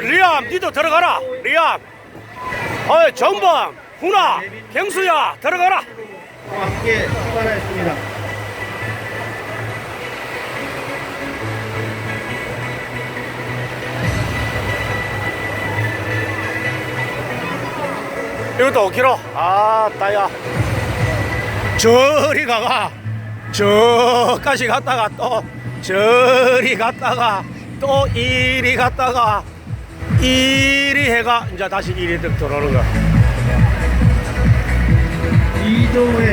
리암 니도 들어가라. 리암. 어이 정범 훈아 경수야 들어가라. 함께 출발하였습니다. 이것도 5km 아 따야. 저리 가가. 저까지 갔다가 또 저리 갔다가 또 이리 갔다가 이리 해가 이제 다시 이리 들어오는 거야 2조의 자 이제 2조 경기는 어,